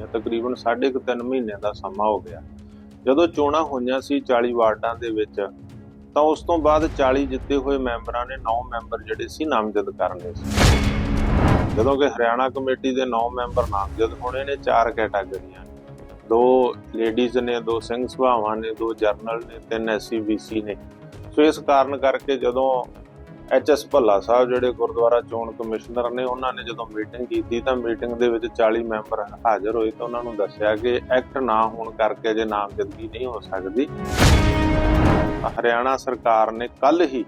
ਦਿੱਤੀਆਂ ਤਕਰੀਬਨ 3.5 ਮਹੀਨਿਆਂ ਦਾ ਸਮਾਂ ਹੋ ਗਿਆ। ਜਦੋਂ ਚੋਣਾਂ ਹੋਈਆਂ ਸੀ 40 ਵਾਰਡਾਂ ਦੇ ਵਿੱਚ, ਤਾਂ ਉਸ ਤੋਂ ਬਾਅਦ 40 ਜਿੱਤੇ ਹੋਏ ਮੈਂਬਰਾਂ ਨੇ 9 ਮੈਂਬਰ ਜਿਹੜੇ ਸੀ ਨਾਮਜ਼ਦ ਕਰਨੇ ਸੀ। ਜਦੋਂ ਕਿ ਹਰਿਆਣਾ ਕਮੇਟੀ ਦੇ 9 ਮੈਂਬਰ ਨਾਮਜ਼ਦ ਹੋਣੇ ਨੇ ਚਾਰ ਕੈਟਾਗਰੀਆਂ। ਦੋ ਲੇਡੀਜ਼ ਨੇ, ਦੋ ਸਿੰਘ ਸਭਾਵਾਂ ਨੇ, ਦੋ ਜਰਨਲ ਨੇ, ਤਿੰਨ ਐਸਸੀ ਬੀਸੀ ਨੇ। ਸੋ ਇਸ ਕਾਰਨ ਕਰਕੇ ਜਦੋਂ ਐਚਐਸ ਭੱਲਾ ਸਾਹਿਬ ਜਿਹੜੇ ਗੁਰਦੁਆਰਾ ਚੋਣ ਕਮਿਸ਼ਨਰ ਨੇ, ਉਹਨਾਂ ਨੇ ਜਦੋਂ ਮੀਟਿੰਗ ਕੀਤੀ ਤਾਂ ਮੀਟਿੰਗ ਦੇ ਵਿੱਚ 40 ਮੈਂਬਰ ਹਾਜ਼ਰ ਹੋਏ ਤਾਂ ਉਹਨਾਂ ਨੂੰ ਦੱਸਿਆ ਕਿ ਐਕਟ ਨਾ ਹੋਣ ਕਰਕੇ ਜੇ ਨਾਮਜ਼ਦਗੀ ਨਹੀਂ ਹੋ ਸਕਦੀ। ਹਰਿਆਣਾ ਸਰਕਾਰ ਨੇ ਕੱਲ ਹੀ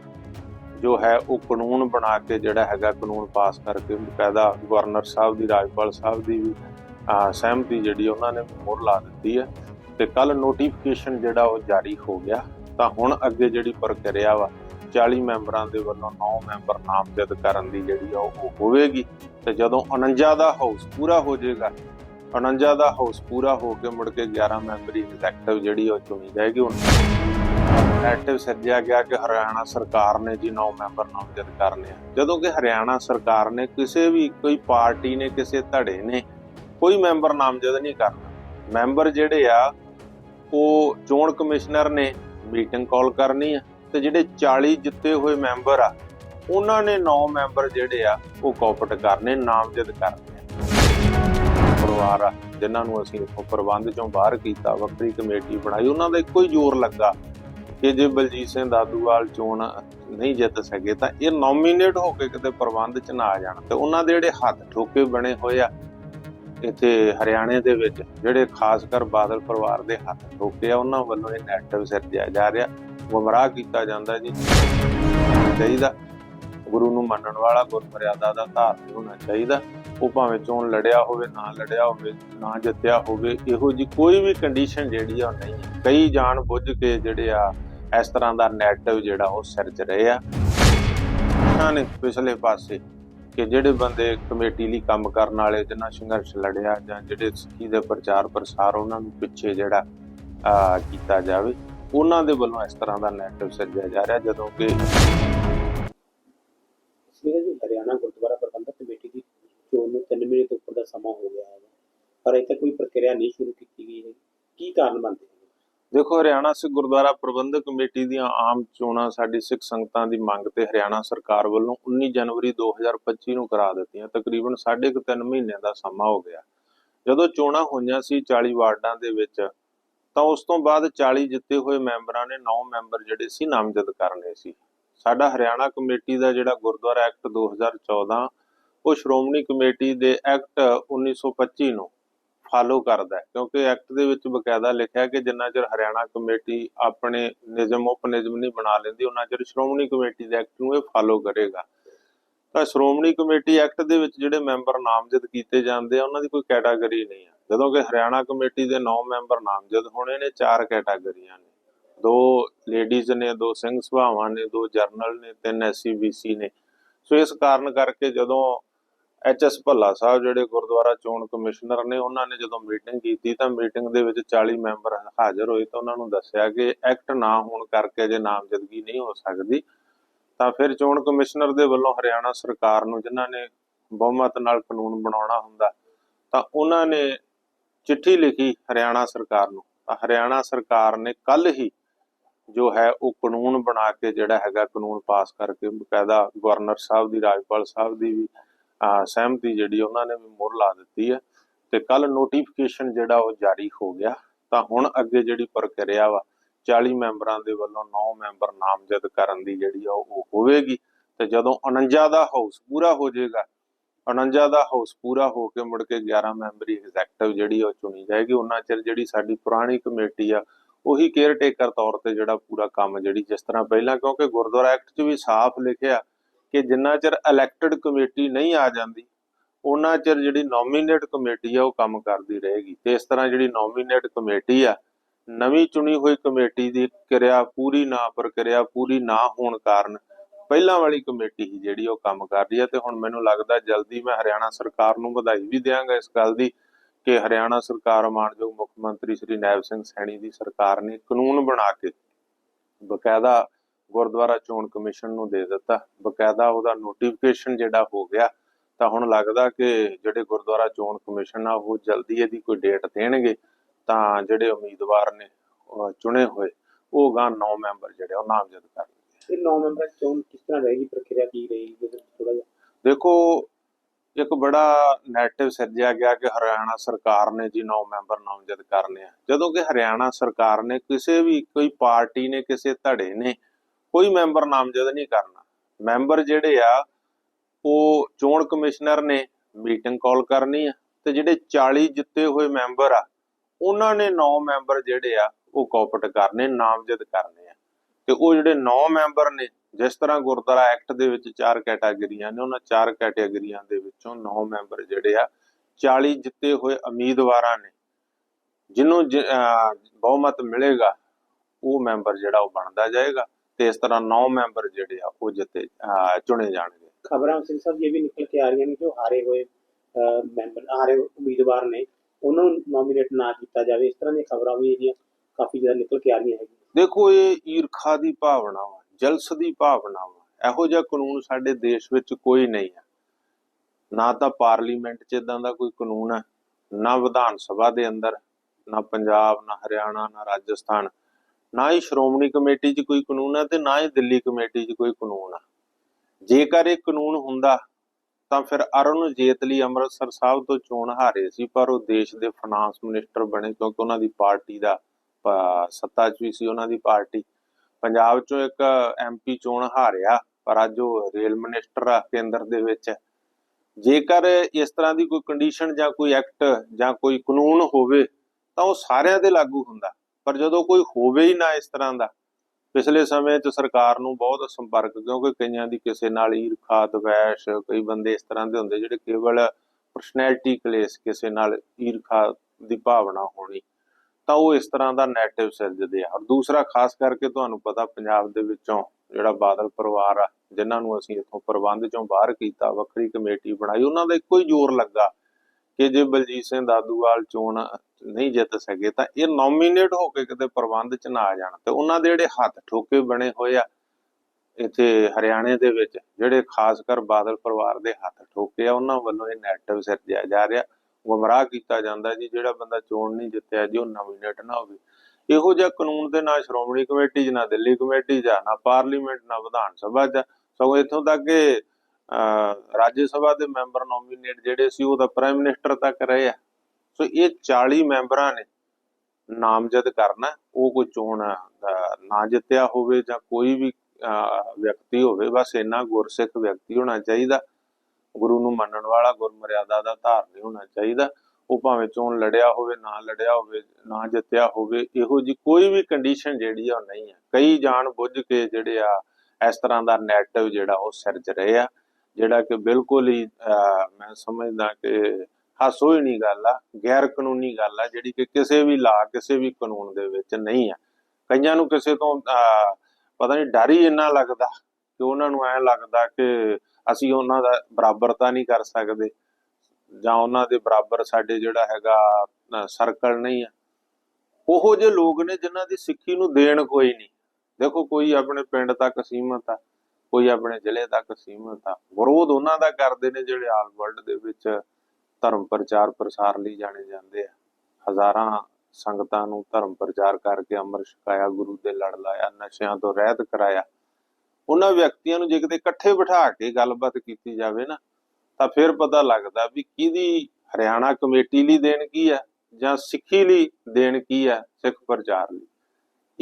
ਜੋ ਹੈ ਉਹ ਕਾਨੂੰਨ ਬਣਾ ਕੇ ਜਿਹੜਾ ਹੈਗਾ ਕਾਨੂੰਨ ਪਾਸ ਕਰਕੇ ਬਕਾਇਦਾ ਗਵਰਨਰ ਸਾਹਿਬ ਦੀ, ਰਾਜਪਾਲ ਸਾਹਿਬ ਦੀ ਵੀ ਸਹਿਮਤੀ ਜਿਹੜੀ ਉਹਨਾਂ ਨੇ ਮੋਹਰ ਲਾ ਦਿੱਤੀ ਹੈ ਤੇ ਕੱਲ ਨੋਟੀਫਿਕੇਸ਼ਨ ਜਿਹੜਾ ਉਹ ਜਾਰੀ ਹੋ ਗਿਆ ਤਾਂ ਹੁਣ ਅੱਗੇ ਜਿਹੜੀ ਪ੍ਰਕਿਰਿਆ ਵਾ 40 ਮੈਂਬਰਾਂ ਦੇ ਵੱਲੋਂ 9 ਮੈਂਬਰ ਨਾਮਜ਼ਦ ਕਰਨ ਦੀ ਜਿਹੜੀ ਆ ਉਹ ਹੋਵੇਗੀ। ਤੇ ਜਦੋਂ 49 ਦਾ ਹਾਊਸ ਪੂਰਾ ਹੋ ਜਾਏਗਾ 49 ਦਾ ਹਾਊਸ ਪੂਰਾ ਹੋ ਕੇ ਮੁੜ ਕੇ 11 ਮੈਂਬਰੀ ਐਗਜ਼ੈਕਟਿਵ ਜਿਹੜੀ ਉਹ ਚੁਣੀ ਜਾਏਗੀ। ਹੁਣ ਐਕਟਿਵ ਸੱਜਿਆ ਗਿਆ ਕਿ ਹਰਿਆਣਾ ਸਰਕਾਰ ਨੇ ਜੀ 9 ਮੈਂਬਰ ਨਾਮਜ਼ਦ ਕਰਨੇ ਆ। ਜਦੋਂ ਕਿ ਹਰਿਆਣਾ ਸਰਕਾਰ ਨੇ ਕਿਸੇ ਵੀ ਕੋਈ ਪਾਰਟੀ ਨੇ, ਕਿਸੇ ਧੜੇ ਨੇ ਕੋਈ ਮੈਂਬਰ ਨਾਮਜ਼ਦ ਨਹੀਂ ਕਰਨਾ। ਮੈਂਬਰ ਜਿਹੜੇ ਆ, ਉਹ ਚੋਣ ਕਮਿਸ਼ਨਰ ਨੇ, ਮੀਟਿੰਗ ਕਾਲ ਕਰਨੀ ਆ। ਤੇ ਜਿਹੜੇ 40 ਜਿੱਤੇ ਹੋਏ ਮੈਂਬਰ ਆ, ਉਹਨਾਂ ਨੇ 9 ਮੈਂਬਰ ਜਿਹੜੇ ਆ, ਉਹ ਕੋਪਟ ਕਰਨੇ ਨਾਮਜ਼ਦ ਕਰਨੇ ਪਰਿਵਾਰ ਆ, ਜਿਨ੍ਹਾਂ ਨੂੰ ਅਸੀਂ ਇੱਥੋਂ ਪ੍ਰਬੰਧ ਚੋਂ ਬਾਹਰ ਕੀਤਾ, ਵੱਖਰੀ ਕਮੇਟੀ ਬਣਾਈ, ਉਹਨਾਂ ਦਾ ਇੱਕੋ ਹੀ ਜ਼ੋਰ ਲੱਗਾ ਕਿ ਜੇ ਬਲਜੀਤ ਸਿੰਘ ਦਾਦੂਵਾਲ ਚੋਣ ਨਹੀਂ ਜਿੱਤ ਸਕੇ, ਤਾਂ ਇਹ ਨੋਮੀਨੇਟ ਹੋ ਕੇ ਕਿਤੇ ਪ੍ਰਬੰਧ ਚ ਨਾ ਆ ਜਾਣ। ਤੇ ਉਹਨਾਂ ਦੇ ਜਿਹੜੇ ਹੱਥ ਠੋਕੇ ਬਣੇ ਹੋਏ ਆ, ਇੱਥੇ ਹਰਿਆਣੇ ਦੇ ਵਿੱਚ, ਜਿਹੜੇ ਖਾਸ ਕਰ ਬਾਦਲ ਪਰਿਵਾਰ ਦੇ ਹੱਥ ਠੋਕੇ ਆ, ਉਹਨਾਂ ਵੱਲੋਂ ਇਹ ਨੈਟਿਵ ਸਿਰਜਿਆ ਜਾ ਰਿਹਾ। ਗੁੰਮਰਾਹ ਕੀਤਾ ਜਾਂਦਾ ਜੀ। ਚਾਹੀਦਾ। ਗੁਰੂ ਨੂੰ ਮੰਨਣ ਵਾਲਾ ਗੁਰਮਰਿਆਦਾ ਦਾ ਧਾਰਨੀ ਹੋਣਾ ਚਾਹੀਦਾ। ਉਹ ਭਾਵੇਂ ਚੋਣ ਲੜਿਆ ਹੋਵੇ, ਨਾ ਲੜਿਆ ਹੋਵੇ, ਨਾ ਜਿੱਤਿਆ ਹੋਵੇ, ਇਹੋ ਜੀ ਕੋਈ ਵੀ ਕੰਡੀਸ਼ਨ ਜਿਹੜੀ ਆ ਨਹੀਂ ਕਈ ਜਾਣ ਬੁੱਝ ਕੇ ਜਿਹੜੇ ਆ, ਇਸ ਤਰ੍ਹਾਂ ਦਾ ਨੈਟਿਵ ਜਿਹੜਾ, ਉਹ ਸਿਰਜ ਰਹੇ ਆ। ਇਹਨਾਂ ਨੇ ਪਿਛਲੇ ਪਾਸੇ ਕਿ ਜਿਹੜੇ ਬੰਦੇ ਕਮੇਟੀ ਲਈ ਕੰਮ ਕਰਨ ਵਾਲੇ, ਜਿਨ੍ਹਾਂ ਸੰਘਰਸ਼ ਲੜਿਆ ਜਾਂ ਜਿਹੜੇ ਸਿੱਖੀ ਦੇ ਪ੍ਰਚਾਰ ਪ੍ਰਸਾਰ ਉਹਨਾਂ ਨੂੰ ਪਿੱਛੇ ਜਿਹੜਾ ਕੀਤਾ ਜਾਵੇ ਉਹਨਾਂ ਦੇ ਵੱਲੋਂ ਇਸ ਤਰ੍ਹਾਂ ਦਾ ਨੈਟਿਵ ਸਿਰਜਿਆ ਜਾ ਰਿਹਾ ਜਦੋਂ ਕਿ ਸਵੇਰੇ ਜੀ ਹਰਿਆਣਾ ਗੁਰਦੁਆਰਾ ਪ੍ਰਬੰਧਕ ਕਮੇਟੀ ਦੀ ਚੋਣ ਨੂੰ 3 ਮਹੀਨੇ ਤੋਂ ਉੱਪਰ ਦਾ ਸਮਾਂ ਹੋ ਗਿਆ ਹੈ। ਪਰ ਤੱਕ ਕੋਈ ਪ੍ਰਕਿਰਿਆ ਨਹੀਂ ਸ਼ੁਰੂ ਕੀਤੀ ਗਈ ਹੈ। ਕੀ ਕਾਰਨ ਹੋ ਦੇਖੋ ਹਰਿਆਣਾ ਸਿੱਖ ਗੁਰਦੁਆਰਾ ਪ੍ਰਬੰਧਕ ਕਮੇਟੀ ਦੀਆਂ ਆਮ ਚੋਣਾਂ ਸਾਡੀ ਸਿੱਖ ਸੰਗਤਾਂ ਦੀ ਮੰਗ ਤੇ ਹਰਿਆਣਾ ਸਰਕਾਰ ਵੱਲੋਂ 19 ਜਨਵਰੀ 2025 ਨੂੰ ਕਰਾ ਦਿੱਤੀਆਂ। ਤਕਰੀਬਨ 3.5 ਮਹੀਨਿਆਂ ਦਾ ਸਮਾਂ ਹੋ ਗਿਆ। ਜਦੋਂ ਚੋਣਾਂ ਹੋਈਆਂ ਸੀ 40 ਵਾਰਡਾਂ ਦੇ ਵਿੱਚ ਤਾਂ ਉਸ ਤੋਂ ਬਾਅਦ 40 ਜਿੱਤੇ ਹੋਏ ਮੈਂਬਰਾਂ ਨੇ 9 ਮੈਂਬਰ ਜਿਹੜੇ ਸੀ ਨਾਮਜ਼ਦ ਕਰਨੇ ਸੀ। ਸਾਡਾ ਹਰਿਆਣਾ ਕਮੇਟੀ ਦਾ ਜਿਹੜਾ ਗੁਰਦੁਆਰਾ ਐਕਟ 2014 ਉਹ ਸ਼੍ਰੋਮਣੀ ਕਮੇਟੀ ਦੇ ਐਕਟ 1925 ਨੂੰ ਫਾਲੋ ਕਰਦਾ ਹੈ। ਕਿਉਂਕਿ ਐਕਟ ਦੇ ਵਿੱਚ ਬਕਾਇਦਾ ਲਿਖਿਆ ਕਿ ਜਿੰਨਾ ਚਿਰ ਹਰਿਆਣਾ ਕਮੇਟੀ ਆਪਣੇ ਨਿਯਮ, ਉਪਨਿਯਮ ਨਹੀਂ ਬਣਾ ਲੈਂਦੀ ਉਹਨਾਂ ਚਿਰ ਸ਼੍ਰੋਮਣੀ ਕਮੇਟੀ ਦੇ ਐਕਟ ਨੂੰ ਇਹ ਫਾਲੋ ਕਰੇਗਾ। ਤਾਂ ਸ਼੍ਰੋਮਣੀ ਕਮੇਟੀ ਐਕਟ ਦੇ ਵਿੱਚ ਜਿਹੜੇ ਮੈਂਬਰ ਨਾਮਜ਼ਦ ਕੀਤੇ ਜਾਂਦੇ ਆ, ਉਹਨਾਂ ਦੀ ਕੋਈ ਕੈਟਾਗਰੀ ਨਹੀਂ ਆ। ਜਦੋਂ ਕਿ ਹਰਿਆਣਾ ਕਮੇਟੀ ਦੇ 9 ਮੈਂਬਰ ਨਾਮਜ਼ਦ ਹੋਣੇ ਨੇ, ਚਾਰ ਕੈਟਾਗਰੀਆਂ ਨੇ। ਦੋ ਲੇਡੀਜ਼ ਨੇ, ਦੋ ਸਿੰਘ ਸਭਾਵਾਂ ਨੇ, ਦੋ ਜਰਨਲ ਨੇ, ਤਿੰਨ ਐਸਸੀ ਨੇ। ਸੋ ਇਸ ਕਾਰਨ ਕਰਕੇ ਜਦੋਂ ਐਚਐਸ ਭੱਲਾ ਸਾਹਿਬ ਜਿਹੜੇ ਗੁਰਦੁਆਰਾ ਚੋਣ ਕਮਿਸ਼ਨਰ ਨੇ, ਉਹਨਾਂ ਨੇ ਜਦੋਂ ਮੀਟਿੰਗ ਕੀਤੀ ਤਾਂ ਮੀਟਿੰਗ ਦੇ ਵਿੱਚ 40 ਮੈਂਬਰ ਹਾਜ਼ਰ ਹੋਏ ਤਾਂ ਉਹਨਾਂ ਨੂੰ ਦੱਸਿਆ ਕਿ ਐਕਟ ਨਾ ਹੋਣ ਕਰਕੇ ਜੇ ਨਾਮਜ਼ਦਗੀ ਨਹੀਂ ਹੋ ਸਕਦੀ। ਤਾਂ ਫਿਰ ਚੋਣ ਕਮਿਸ਼ਨਰ ਦੇ ਵੱਲੋਂ ਹਰਿਆਣਾ ਸਰਕਾਰ ਨੂੰ ਜਿਨ੍ਹਾਂ ਨੇ ਬਹੁਮਤ ਨਾਲ ਕਾਨੂੰਨ ਬਣਾਉਣਾ ਹੁੰਦਾ ਤਾਂ ਉਹਨਾਂ ਨੇ ਚਿੱਠੀ ਲਿਖੀ ਹਰਿਆਣਾ ਸਰਕਾਰ ਨੂੰ। ਤਾਂ ਹਰਿਆਣਾ ਸਰਕਾਰ ਨੇ ਕੱਲ ਹੀ ਜੋ ਹੈ ਉਹ ਕਾਨੂੰਨ ਬਣਾ ਕੇ ਜਿਹੜਾ ਹੈਗਾ ਕਾਨੂੰਨ ਪਾਸ ਕਰਕੇ ਬਕਾਇਦਾ ਗਵਰਨਰ ਸਾਹਿਬ ਦੀ ਰਾਜਪਾਲ ਸਾਹਿਬ ਦੀ ਵੀ ਅਹ, ਸਹਿਮਤੀ ਜਿਹੜੀ ਉਹਨਾਂ ਨੇ ਵੀ ਮੋਹਰ ਲਾ ਦਿੱਤੀ ਹੈ ਤੇ ਕੱਲ ਨੋਟੀਫਿਕੇਸ਼ਨ ਜਿਹੜਾ ਉਹ ਜਾਰੀ ਹੋ ਗਿਆ। ਤਾਂ ਹੁਣ ਅੱਗੇ ਜਿਹੜੀ ਪ੍ਰਕਿਰਿਆ ਵਾ 40 ਮੈਂਬਰਾਂ ਦੇ ਵੱਲੋਂ 9 ਮੈਂਬਰ ਨਾਮਜ਼ਦ ਕਰਨ ਦੀ ਜਿਹੜੀ ਆ ਉਹ ਹੋਵੇਗੀ। ਤੇ ਜਦੋਂ 49 ਦਾ ਹਾਊਸ ਪੂਰਾ ਹੋ ਜਾਏਗਾ 49 ਦਾ ਹਾਊਸ ਪੂਰਾ ਹੋ ਕੇ ਮੁੜ ਕੇ 11 ਮੈਂਬਰੀ ਐਗਜ਼ੈਕਟਿਵ ਜਿਹੜੀ ਆ ਉਹ ਚੁਣੀ ਜਾਏਗੀ। ਉਹਨਾਂ ਚਿਰ ਜਿਹੜੀ ਸਾਡੀ ਪੁਰਾਣੀ ਕਮੇਟੀ ਆ, ਉਹੀ ਕੇਅਰ ਟੇਕਰ ਤੌਰ ਤੇ ਜਿਹੜਾ ਪੂਰਾ ਕੰਮ ਜਿਹੜੀ ਜਿਸ ਤਰ੍ਹਾਂ ਪਹਿਲਾਂ, ਕਿਉਂਕਿ ਗੁਰਦੁਆਰਾ ਐਕਟ 'ਚ ਵੀ ਸਾਫ਼ ਲਿਖਿਆ ਕਿ ਜਿੰਨਾ ਚਿਰ ਇਲੈਕਟਿਡ ਕਮੇਟੀ ਨਹੀਂ ਆ ਜਾਂਦੀ, ਉਹਨਾਂ ਚਿਰ ਜਿਹੜੀ ਨੋਮੀਨੇਟ ਕਮੇਟੀ ਆ ਉਹ ਕੰਮ ਕਰਦੀ ਰਹੇਗੀ। ਤੇ ਇਸ ਤਰ੍ਹਾਂ ਜਿਹੜੀ ਨੋਮੀਨੇਟ ਕਮੇਟੀ ਆ ਨਵੀਂ ਚੁਣੀ ਹੋਈ ਕਮੇਟੀ ਦੀ ਕਿਰਿਆ ਪੂਰੀ ਨਾ ਪ੍ਰਕਿਰਿਆ, ਪੂਰੀ ਨਾ ਹੋਣ ਕਾਰਨ ਪਹਿਲਾਂ ਵਾਲੀ ਕਮੇਟੀ ਹੀ ਜਿਹੜੀ ਉਹ ਕੰਮ ਕਰ ਰਹੀ ਹੈ ਤੇ ਹੁਣ ਮੈਨੂੰ ਲੱਗਦਾ ਜਲਦੀ ਮੈਂ ਹਰਿਆਣਾ ਸਰਕਾਰ ਨੂੰ ਵਧਾਈ ਵੀ ਦਿਆਂਗਾ ਇਸ ਗੱਲ ਦੀ ਕਿ ਹਰਿਆਣਾ ਸਰਕਾਰ ਮਾਨਯੋਗ ਮੁੱਖ ਮੰਤਰੀ ਸ੍ਰੀ ਨੈਬ ਸਿੰਘ ਸੈਣੀ ਦੀ ਸਰਕਾਰ ਨੇ ਕਾਨੂੰਨ ਬਣਾ ਕੇ ਬਕਾਇਦਾ ਗੁਰਦੁਆਰਾ ਚੋਣ ਕਮਿਸ਼ਨ ਨੂੰ ਦੇ ਦਿੱਤਾ। ਬਕਾਇਦਾ ਉਹਦਾ ਨੋਟੀਫਿਕੇਸ਼ਨ ਜਿਹੜਾ ਹੋ ਗਿਆ ਤਾਂ ਹੁਣ ਲੱਗਦਾ ਕਿ ਜਿਹੜੇ ਗੁਰਦੁਆਰਾ ਚੋਣ ਕਮਿਸ਼ਨ ਆ ਉਹ ਜਲਦੀ ਇਹਦੀ ਕੋਈ ਡੇਟ ਦੇਣਗੇ। ਤਾਂ ਜਿਹੜੇ ਉਮੀਦਵਾਰ ਨੇ ਚੁਣੇ ਹੋਏ ਉਹ ਗਾਂ 9 ਮੈਂਬਰ ਜਿਹੜੇ ਉਹ ਨਾਮਜ਼ਦ ਕਰਨਗੇ ਇਹ ਨੌ ਮੈਂਬਰ ਚੋਣ ਕਿਸ ਤਰ੍ਹਾਂ ਰਹੇਗੀ ਪ੍ਰਕਿਰਿਆ ਕੀ ਰਹੇਗੀ ਥੋੜਾ ਜਿਹਾ ਦੇਖੋ ਇੱਕ ਬੜਾ ਨੈਰੇਟਿਵ ਸਿਰਜਿਆ ਗਿਆ ਕਿ ਹਰਿਆਣਾ ਸਰਕਾਰ ਨੇ ਜੀ 9 ਮੈਂਬਰ ਨਾਮਜ਼ਦ ਕਰਨੇ ਆ। ਜਦੋਂ ਕਿ ਹਰਿਆਣਾ ਸਰਕਾਰ ਨੇ ਕਿਸੇ ਵੀ ਕੋਈ ਪਾਰਟੀ ਨੇ ਕਿਸੇ ਧੜੇ ਨੇ ਕੋਈ ਮੈਂਬਰ ਨਾਮਜ਼ਦ ਨਹੀਂ ਕਰਨਾ। ਮੈਂਬਰ ਜਿਹੜੇ ਆ ਉਹ ਚੋਣ ਕਮਿਸ਼ਨਰ ਨੇ ਮੀਟਿੰਗ ਕਾਲ ਕਰਨੀ ਆ ਤੇ ਜਿਹੜੇ 40 ਜਿੱਤੇ ਹੋਏ ਮੈਂਬਰ ਆ ਉਹਨਾਂ ਨੇ 9 ਮੈਂਬਰ ਜਿਹੜੇ ਆ, ਉਹ ਕੋਪਟ ਕਰਨੇ, ਨਾਮਜ਼ਦ ਕਰਨੇ ਆ। ਤੇ ਉਹ ਜਿਹੜੇ 9 ਮੈਂਬਰ ਨੇ, ਜਿਸ ਤਰ੍ਹਾਂ ਗੁਰਦੁਆਰਾ ਐਕਟ ਦੇ ਵਿੱਚ ਚਾਰ ਕੈਟਾਗਰੀਆਂ ਨੇ, ਉਹਨਾਂ ਚਾਰ ਕੈਟਾਗਰੀਆਂ ਦੇ ਵਿੱਚੋਂ 9 ਮੈਂਬਰ ਜਿਹੜੇ ਆ 40 ਜਿੱਤੇ ਹੋਏ ਉਮੀਦਵਾਰਾਂ ਨੇ। ਜਿਹਨੂੰ ਬਹੁਮਤ ਮਿਲੇਗਾ, ਉਹ ਮੈਂਬਰ ਜਿਹੜਾ ਉਹ ਬਣਦਾ ਜਾਏਗਾ। ਤੇ ਇਸ ਤਰ੍ਹਾਂ 9 ਮੈਂਬਰ ਜਿਹੜੇ ਆ, ਉਹ ਜਿੱਤੇ ਚੁਣੇ ਜਾਣਗੇ। ਖਬਰਾਂ ਸਿੰਘ ਸਾਹਿਬ, ਇਹ ਵੀ ਨਿਕਲ ਕੇ ਆ ਰਹੀਆਂ ਨੇ ਕਿ ਉਹ ਹਾਰੇ ਹੋਏ ਮੈਂਬਰ, ਹਾਰੇ ਉਮੀਦਵਾਰ ਨੇ। ਉਹਨਾਂ ਨੂੰ ਨੋਮੀਨੇਟ ਨਾ ਕੀਤਾ ਜਾਵੇ, ਇਸ ਤਰ੍ਹਾਂ ਦੀਆਂ ਖਬਰਾਂ ਵੀ ਜਿਹੜੀਆਂ ਕਾਫੀ ਜ਼ਿਆਦਾ ਨਿਕਲ ਕੇ ਆ ਰਹੀਆਂ ਹੈਗੀਆਂ। ਦੇਖੋ, ਇਹ ਈਰਖਾ ਦੀ ਭਾਵਨਾ ਵਾ, ਜਲਸ ਦੀ ਭਾਵਨਾ ਵਾ। ਇਹੋ ਜਿਹਾ ਕਾਨੂੰਨ ਸਾਡੇ ਦੇਸ਼ ਵਿੱਚ ਕੋਈ ਨਹੀਂ ਹੈ ਨਾ ਤਾਂ ਪਾਰਲੀਮੈਂਟ 'ਚ ਇਦਾਂ ਦਾ ਕੋਈ ਕਾਨੂੰਨ ਹੈ ਨਾ ਵਿਧਾਨ ਸਭਾ ਦੇ ਅੰਦਰ, ਨਾ ਪੰਜਾਬ, ਨਾ ਹਰਿਆਣਾ, ਨਾ ਰਾਜਸਥਾਨ, ਨਾ ਹੀ ਸ਼੍ਰੋਮਣੀ ਕਮੇਟੀ 'ਚ ਕੋਈ ਕਾਨੂੰਨ ਹੈ ਤੇ ਨਾ ਹੀ ਦਿੱਲੀ ਕਮੇਟੀ 'ਚ ਕੋਈ ਕਾਨੂੰਨ ਹੈ ਜੇਕਰ ਇਹ ਕਾਨੂੰਨ ਹੁੰਦਾ ਤਾਂ ਫਿਰ ਅਰੁਣ ਜੇਤਲੀ ਅੰਮ੍ਰਿਤਸਰ ਸਾਹਿਬ ਤੋਂ ਚੋਣ ਹਾਰੇ ਸੀ, ਪਰ ਉਹ ਦੇਸ਼ ਦੇ ਫਾਈਨਾਂਸ ਮਿਨਿਸਟਰ ਬਣੇ ਕਿਉਂਕਿ ਉਹਨਾਂ ਦੀ ਪਾਰਟੀ ਦਾ ਸੱਤਾ 'ਚ ਵੀ ਸੀ ਉਹਨਾਂ ਦੀ ਪਾਰਟੀ। ਪੰਜਾਬ 'ਚੋਂ ਇੱਕ ਐਮਪੀ ਚੋਣ ਹਾਰਿਆ, ਪਰ ਅੱਜ ਉਹ ਰੇਲ ਮਿਨਿਸਟਰ ਆ ਕੇਂਦਰ ਦੇ ਵਿੱਚ। ਜੇਕਰ ਇਸ ਤਰ੍ਹਾਂ ਦੀ ਕੋਈ ਕੰਡੀਸ਼ਨ ਜਾਂ ਕੋਈ ਐਕਟ ਜਾਂ ਕੋਈ ਕਾਨੂੰਨ ਹੋਵੇ, ਤਾਂ ਉਹ ਸਾਰਿਆਂ ਤੇ ਲਾਗੂ ਹੁੰਦਾ। ਪਰ ਜਦੋਂ ਕੋਈ ਹੋਵੇ ਹੀ ਨਾ ਇਸ ਤਰ੍ਹਾਂ ਦਾ ਪਿਛਲੇ ਸਮੇਂ 'ਚ ਸਰਕਾਰ ਨੂੰ ਬਹੁਤ ਸੰਪਰਕ, ਕਿਉਂਕਿ ਕਈਆਂ ਦੀ ਕਿਸੇ ਨਾਲ ਈਰਖਾ ਦਵੈਸ਼ ਕਈ ਬੰਦੇ ਇਸ ਤਰ੍ਹਾਂ ਦੇ ਹੁੰਦੇ ਜਿਹੜੇ ਕੇਵਲ ਪਰਸਨੈਲਿਟੀ ਕਲੇਸ਼ ਕਿਸੇ ਨਾਲ ਈਰਖਾ ਦੀ ਭਾਵਨਾ ਹੋਣੀ, ਤਾਂ ਉਹ ਇਸ ਤਰ੍ਹਾਂ ਦਾ ਨੈਟਿਵ ਸਿਰਜਦੇ ਆ। ਔਰ ਦੂਸਰਾ, ਖਾਸ ਕਰਕੇ ਤੁਹਾਨੂੰ ਪਤਾ ਪੰਜਾਬ ਦੇ ਵਿੱਚੋਂ ਜਿਹੜਾ ਬਾਦਲ ਪਰਿਵਾਰ ਆ, ਜਿਨ੍ਹਾਂ ਨੂੰ ਅਸੀਂ ਇੱਥੋਂ ਪ੍ਰਬੰਧ ਚੋਂ ਬਾਹਰ ਕੀਤਾ, ਵੱਖਰੀ ਕਮੇਟੀ ਬਣਾਈ, ਉਹਨਾਂ ਦਾ ਇੱਕੋ ਹੀ ਜ਼ੋਰ ਲੱਗਾ ਕਿ ਜੇ ਬਲਜੀਤ ਸਿੰਘ ਦਾਦੂਵਾਲ ਚੋਣ ਨਹੀਂ ਜਿੱਤ ਸਕੇ, ਤਾਂ ਇਹ ਨੋਮੀਨੇਟ ਹੋ ਕੇ ਕਿਤੇ ਪ੍ਰਬੰਧ ਚ ਨਾ ਆ ਜਾਣ ਤੇ ਉਹਨਾਂ ਦੇ ਜਿਹੜੇ ਹੱਥ ਠੋਕੇ ਬਣੇ ਹੋਏ ਆ ਇੱਥੇ ਹਰਿਆਣੇ ਦੇ ਵਿੱਚ, ਜਿਹੜੇ ਖਾਸ ਕਰ ਬਾਦਲ ਪਰਿਵਾਰ ਦੇ ਹੱਥ ਠੋਕੇ ਆ, ਉਹਨਾਂ ਵੱਲੋਂ ਇਹ ਨੈਟਿਵ ਸਿਰਜਿਆ ਜਾ ਰਿਹਾ, ਗੁੰਮਰਾਹ ਕੀਤਾ ਜਾਂਦਾ ਜੀ, ਜਿਹੜਾ ਬੰਦਾ ਚੋਣ ਨਹੀਂ ਜਿੱਤਿਆ ਜੀ, ਉਹ ਨੋਮੀਨੇਟ ਨਾ ਹੋਵੇ। ਇਹੋ ਜਿਹਾ ਕਾਨੂੰਨ ਦੇ ਨਾ ਸ਼੍ਰੋਮਣੀ ਕਮੇਟੀ 'ਚ ਨਾ ਦਿੱਲੀ ਕਮੇਟੀ 'ਚ ਨਾ ਪਾਰਲੀਮੈਂਟ, ਨਾ ਵਿਧਾਨ ਸਭਾ 'ਚ ਸਗੋਂ ਇੱਥੋਂ ਤੱਕ ਕਿ ਰਾਜ ਸਭਾ ਦੇ ਮੈਂਬਰ ਨੋਮੀਨੇਟ ਜਿਹੜੇ ਸੀ ਉਹ ਤਾਂ ਪ੍ਰਾਈਮ ਮਿਨਿਸਟਰ ਤੱਕ ਰਹੇ ਆ। ਸੋ ਇਹ 40 ਮੈਂਬਰਾਂ ਨੇ ਨਾਮਜ਼ਦ ਕਰਨਾ ਉਹ ਕੋਈ ਚੋਣ ਨਾ ਜਿੱਤਿਆ ਹੋਵੇ ਜਾਂ ਕੋਈ ਵੀ ਵਿਅਕਤੀ ਹੋਵੇ, ਬਸ ਇੰਨਾ ਗੁਰਸਿੱਖ ਵਿਅਕਤੀ ਹੋਣਾ ਚਾਹੀਦਾ। ਗੁਰੂ ਨੂੰ ਮੰਨਣ ਵਾਲਾ, ਗੁਰਮਰਿਆਦਾ ਦਾ ਧਾਰਨੀ ਹੋਣਾ ਚਾਹੀਦਾ। ਉਹ ਭਾਵੇਂ ਚੋਣ ਲੜਿਆ ਹੋਵੇ, ਨਾ ਲੜਿਆ ਹੋਵੇ, ਨਾ ਜਿੱਤਿਆ ਹੋਵੇ, ਇਹੋ ਜੀ ਕੋਈ ਵੀ ਕੰਡੀਸ਼ਨ ਜਿਹੜੀ ਆ ਉਹ ਨਹੀਂ ਹੈ। ਕਈ ਜਾਣ ਬੁੱਝ ਕੇ ਜਿਹੜੇ ਆ, ਇਸ ਤਰ੍ਹਾਂ ਦਾ ਨੈਟਿਵ ਜਿਹੜਾ ਉਹ ਸਿਰਜ ਰਹੇ ਆ। ਜਿਹੜਾ ਕਿ ਬਿਲਕੁਲ ਹੀ ਮੈਂ ਸਮਝਦਾ ਕਿ ਹਾਸੋ ਹੀ ਨਹੀਂ ਗੱਲ ਆ ਗੈਰ ਕਾਨੂੰਨੀ ਗੱਲ ਆ, ਜਿਹੜੀ ਕਿ ਕਿਸੇ ਵੀ ਲਾ, ਕਿਸੇ ਵੀ ਕਾਨੂੰਨ ਦੇ ਵਿੱਚ ਨਹੀਂ ਆ। ਕਈਆਂ ਨੂੰ ਕਿਸੇ ਤੋਂ ਪਤਾ ਨਹੀਂ ਡਰ ਹੀ ਇੰਨਾ ਲੱਗਦਾ ਕਿ ਉਹਨਾਂ ਨੂੰ ਐ ਲੱਗਦਾ ਕਿ ਅਸੀਂ ਉਹਨਾਂ ਦਾ ਬਰਾਬਰਤਾ ਨਹੀਂ ਕਰ ਸਕਦੇ, ਜਾਂ ਉਹਨਾਂ ਦੇ ਬਰਾਬਰ ਸਾਡੇ ਜਿਹੜਾ ਹੈਗਾ ਸਰਕਲ ਨਹੀਂ ਆ। ਉਹੋ ਜਿਹੇ ਲੋਕ ਨੇ ਜਿਨ੍ਹਾਂ ਦੀ ਸਿੱਖੀ ਨੂੰ ਦੇਣ ਕੋਈ ਨਹੀਂ। ਦੇਖੋ, ਕੋਈ ਆਪਣੇ ਪਿੰਡ ਤੱਕ ਸੀਮਤ ਆ। ਕੋਈ ਆਪਣੇ ਜ਼ਿਲ੍ਹੇ ਤੱਕ ਸੀਮਤ ਆ। ਵਿਰੋਧ ਉਹਨਾਂ ਦਾ ਕਰਦੇ ਨੇ ਜਿਹੜੇ ਆਲ ਵਰਲਡ ਦੇ ਵਿੱਚ ਧਰਮ ਪ੍ਰਚਾਰ ਪ੍ਰਸਾਰ ਲਈ ਜਾਣੇ ਜਾਂਦੇ ਆ। ਹਜ਼ਾਰਾਂ ਸੰਗਤਾਂ ਨੂੰ ਧਰਮ ਪ੍ਰਚਾਰ ਕਰਕੇ ਅੰਮ੍ਰਿਤ ਛਕਾਇਆ, ਗੁਰੂ ਦੇ ਲੜ ਲਾਇਆ, ਨਸ਼ਿਆਂ ਤੋਂ ਰਹਿਤ ਕਰਾਇਆ। ਉਹਨਾਂ ਵਿਅਕਤੀਆਂ ਨੂੰ ਜੇ ਕਿਤੇ ਇਕੱਠੇ ਬਿਠਾ ਕੇ ਗੱਲਬਾਤ ਕੀਤੀ ਜਾਵੇ ਨਾ, ਤਾਂ ਫਿਰ ਪਤਾ ਲੱਗਦਾ ਵੀ ਕਿਹਦੀ ਹਰਿਆਣਾ ਕਮੇਟੀ ਲਈ ਦੇਣ ਕੀ ਹੈ ਜਾਂ ਸਿੱਖੀ ਲਈ ਦੇਣ ਕੀ ਹੈ ਸਿੱਖ ਪ੍ਰਚਾਰ ਲਈ।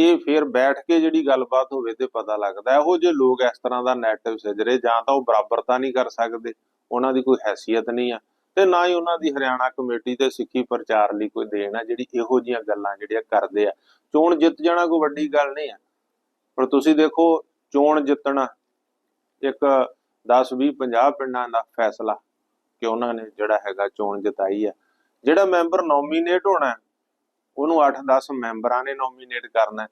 ਇਹ ਫਿਰ ਬੈਠ ਕੇ ਜਿਹੜੀ ਗੱਲਬਾਤ ਹੋਵੇ ਤੇ ਪਤਾ ਲੱਗਦਾ। ਇਹੋ ਜਿਹੇ ਲੋਕ ਇਸ ਤਰ੍ਹਾਂ ਦਾ ਨੈਟਿਵ ਸਿਜਰੇ, ਜਾਂ ਤਾਂ ਉਹ ਬਰਾਬਰਤਾ ਨਹੀਂ ਕਰ ਸਕਦੇ। ਉਹਨਾਂ ਦੀ ਕੋਈ ਹੈਸੀਅਤ ਨਹੀਂ ਆ। ਤੇ ਨਾ ਹੀ ਉਹਨਾਂ ਦੀ ਹਰਿਆਣਾ ਕਮੇਟੀ ਤੇ ਸਿੱਖੀ ਪ੍ਰਚਾਰ ਲਈ ਕੋਈ ਦੇਣ ਆ, ਜਿਹੜੀ ਇਹੋ ਜੀਆਂ ਗੱਲਾਂ ਜਿਹੜੀਆਂ ਕਰਦੇ ਆ। ਚੋਣ ਜਿੱਤ ਜਾਣਾ ਕੋਈ ਵੱਡੀ ਗੱਲ ਨਹੀਂ ਆ। ਪਰ ਤੁਸੀਂ ਦੇਖੋ, ਚੋਣ ਜਿੱਤਣਾ ਇੱਕ 10 20 50 ਪਿੰਡਾਂ ਦਾ ਫੈਸਲਾ ਕਿ ਉਹਨਾਂ ਨੇ ਜਿਹੜਾ ਹੈਗਾ ਚੋਣ ਜਿਤਾਈ ਹੈ ਜਿਹੜਾ ਮੈਂਬਰ ਨੋਮੀਨੇਟ ਹੋਣਾ ਉਹਨੂੰ 8-10 ਮੈਂਬਰਾਂ ਨੇ ਨੋਮੀਨੇਟ ਕਰਨਾ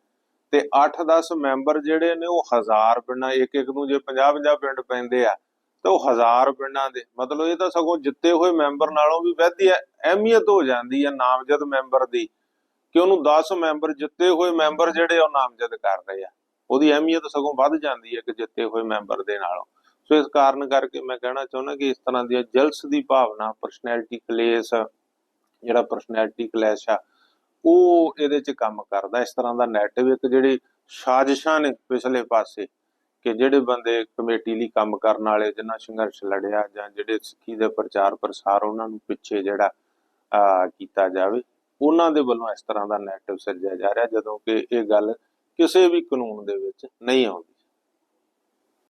ਤੇ 8-10 ਮੈਂਬਰ ਜਿਹੜੇ ਨੇ, ਉਹ ਹਜ਼ਾਰ ਪਿੰਡਾਂ, ਇੱਕ ਇੱਕ ਨੂੰ ਜੇ 50-50 ਪਿੰਡ ਪੈਂਦੇ ਆ, ਤਾਂ ਉਹ ਹਜ਼ਾਰ ਪਿੰਡਾਂ ਦੇ। ਮਤਲਬ ਇਹ ਤਾਂ ਸਗੋਂ ਜਿੱਤੇ ਹੋਏ ਮੈਂਬਰ ਨਾਲੋਂ ਵੀ ਵੱਧੀ ਅਹਿਮੀਅਤ ਹੋ ਜਾਂਦੀ ਹੈ ਨਾਮਜ਼ਦ ਮੈਂਬਰ ਦੀ ਕਿ ਉਹਨੂੰ 10 ਮੈਂਬਰ ਜਿੱਤੇ ਹੋਏ ਮੈਂਬਰ ਜਿਹੜੇ ਉਹ ਨਾਮਜ਼ਦ ਕਰ ਰਹੇ ਆ। ਉਹਦੀ ਅਹਿਮੀਅਤ ਸਗੋਂ ਵੱਧ ਜਾਂਦੀ ਹੈ ਕਿ ਜਿੱਤੇ ਹੋਏ ਮੈਂਬਰ ਦੇ ਨਾਲੋਂ। ਸੋ ਇਸ ਕਾਰਨ ਕਰਕੇ ਮੈਂ ਕਹਿਣਾ ਚਾਹੁੰਦਾ ਕਿ ਇਸ ਤਰ੍ਹਾਂ ਦੀ ਜਲਸ ਦੀ ਭਾਵਨਾ ਪਰਸਨੈਲਿਟੀ ਕਲੇਸ਼ ਜਿਹੜਾ ਪਰਸਨੈਲਿਟੀ ਕਲੈਸ਼ ਆ ਉਹ ਇਹਦੇ 'ਚ ਕੰਮ ਕਰਦਾ, ਇਸ ਤਰ੍ਹਾਂ ਦਾ ਨੈਟਿਵ ਇੱਕ ਜਿਹੜੀ ਸਾਜ਼ਿਸ਼ਾਂ ਨੇ ਪਿਛਲੇ ਪਾਸੇ ਕਿ ਜਿਹੜੇ ਬੰਦੇ ਕਮੇਟੀ ਲਈ ਕੰਮ ਕਰਨ ਵਾਲੇ, ਜਿਨ੍ਹਾਂ ਸੰਘਰਸ਼ ਲੜਿਆ ਜਾਂ ਜਿਹੜੇ ਸਿੱਖੀ ਦੇ ਪ੍ਰਚਾਰ ਪ੍ਰਸਾਰ ਉਹਨਾਂ ਨੂੰ ਪਿੱਛੇ ਜਿਹੜਾ ਆ ਕੀਤਾ ਜਾਵੇ, ਉਹਨਾਂ ਦੇ ਵੱਲੋਂ ਇਸ ਤਰ੍ਹਾਂ ਦਾ ਨੈਟਿਵ ਸਿਰਜਿਆ ਜਾ ਰਿਹਾ, ਜਦੋਂ ਕਿ ਇਹ ਗੱਲ ਕਿਸੇ ਵੀ ਕਾਨੂੰਨ ਦੇ ਵਿੱਚ ਨਹੀਂ ਆਉਂਦੀ।